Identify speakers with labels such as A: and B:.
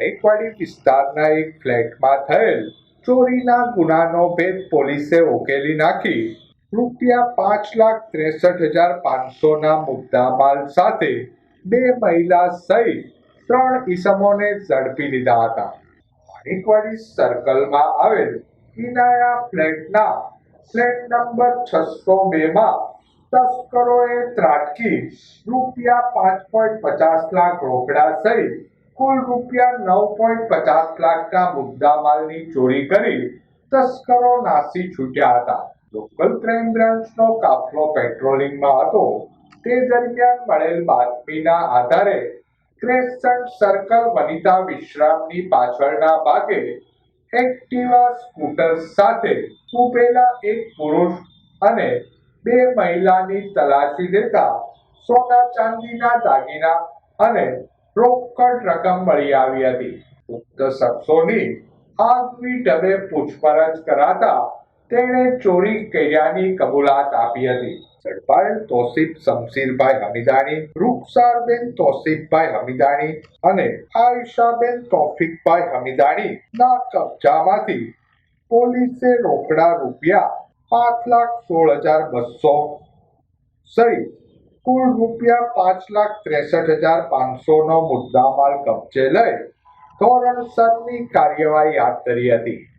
A: માણેકવાડી વિસ્તારના એક ફ્લેટમાં થયેલ ચોરીના ગુનાનો ભેદ પોલીસે ઉકેલી નાખી. રૂપિયા પાંચ લાખ ત્રેસઠ હજાર પાંચસોના મુદ્દામાલ સાથે બે મહિલા સહિત ત્રણ ઈસમોને ઝડપી લીધા હતા. માણેકવાડી સર્કલમાં આવેલ ઇનાયા ફ્લેટના ફ્લેટ નંબર છસો બેમાં તસ્કરોએ ત્રાટકી રૂપિયા પાંચ પોઈન્ટ પચાસ લાખ રોકડા સહિત કુલ રૂપિયા નવ પોઈન્ટ પચાસ લાખના મુદ્દામાલની ચોરી કરી તસ્કરો નાસી છૂટ્યા હતા. લોકલ ક્રાઇમ બ્રાન્ચનો કાફલો પેટ્રોલિંગમાં હતો. તે દરમિયાન મળેલ બાતમીના આધારે ક્રેસન્ટ સર્કલ વનિતા વિશ્રામની પાછળના ભાગે એક્ટિવા સ્કૂટર સાથે ઉભેલા એક પુરુષ અને બે મહિલાની તલાશી લેતા સોના ચાંદીના દાગીના અને રોકડ રકમ મળી આવી હતી. ઉક્ત શખ્સોની આગવી ઢબે પૂછપરછ કરાતા તેણે ચોરી કર્યાની કબૂલાત આપી હતી. સરપાલ તોસીફ શમશીરભાઈ હમીદાણી, રૂખસારબેન તોસીફભાઈ હમીદાણી અને આયશાબેન તોફિકભાઈ હમીદાણી ના કબજામાંથી પોલીસે રોકડા રૂપિયા પાંચ લાખ સોળ હજાર બસો સહિત કુલ રૂપિયા પાંચ લાખ ત્રેસઠ હજાર પાંચસો નો મુદ્દામાલ કબજે લઈ ધોરણસરની કાર્યવાહી હાથ ધરી હતી.